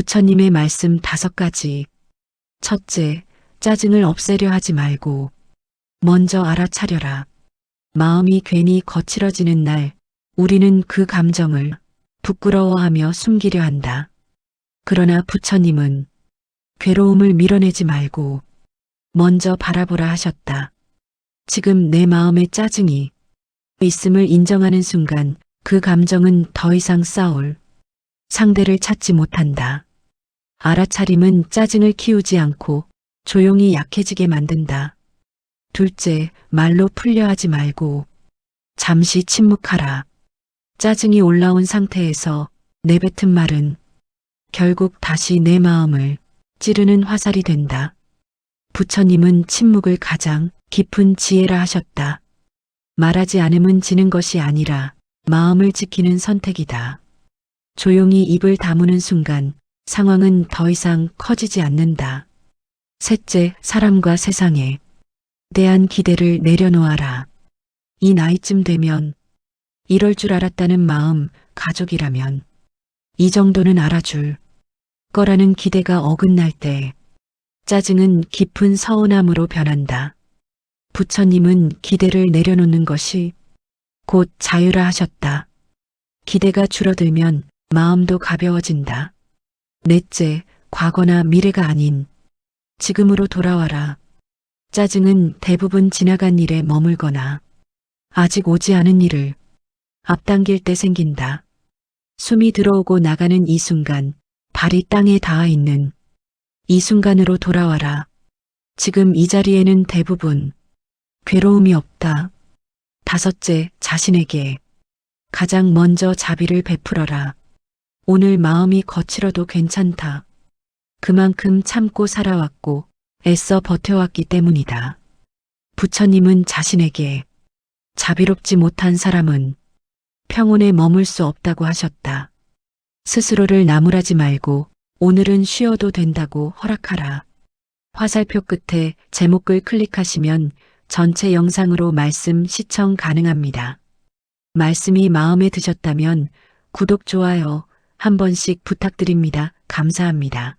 부처님의 말씀 다섯 가지. 첫째, 짜증을 없애려 하지 말고 먼저 알아차려라. 마음이 괜히 거칠어지는 날 우리는 그 감정을 부끄러워하며 숨기려 한다. 그러나 부처님은 괴로움을 밀어내지 말고 먼저 바라보라 하셨다. 지금 내 마음의 짜증이 있음을 인정하는 순간 그 감정은 더 이상 싸울 상대를 찾지 못한다. 알아차림은 짜증을 키우지 않고 조용히 약해지게 만든다. 둘째, 말로 풀려 하지 말고 잠시 침묵하라. 짜증이 올라온 상태에서 내뱉은 말은 결국 다시 내 마음을 찌르는 화살이 된다. 부처님은 침묵을 가장 깊은 지혜라 하셨다. 말하지 않음은 지는 것이 아니라 마음을 지키는 선택이다. 조용히 입을 다무는 순간 상황은 더 이상 커지지 않는다. 셋째, 사람과 세상에 대한 기대를 내려놓아라. 이 나이쯤 되면 이럴 줄 알았다는 마음, 가족이라면 이 정도는 알아줄 거라는 기대가 어긋날 때 짜증은 깊은 서운함으로 변한다. 부처님은 기대를 내려놓는 것이 곧 자유라 하셨다. 기대가 줄어들면 마음도 가벼워진다. 넷째, 과거나 미래가 아닌 지금으로 돌아와라. 짜증은 대부분 지나간 일에 머물거나 아직 오지 않은 일을 앞당길 때 생긴다. 숨이 들어오고 나가는 이 순간, 발이 땅에 닿아 있는 이 순간으로 돌아와라. 지금 이 자리에는 대부분 괴로움이 없다. 다섯째, 자신에게 가장 먼저 자비를 베풀어라. 오늘 마음이 거칠어도 괜찮다. 그만큼 참고 살아왔고 애써 버텨왔기 때문이다. 부처님은 자신에게 자비롭지 못한 사람은 평온에 머물 수 없다고 하셨다. 스스로를 나무라지 말고 오늘은 쉬어도 된다고 허락하라. 화살표 끝에 제목글 클릭하시면 전체 영상으로 말씀 시청 가능합니다. 말씀이 마음에 드셨다면 구독, 좋아요 한 번씩 부탁드립니다. 감사합니다.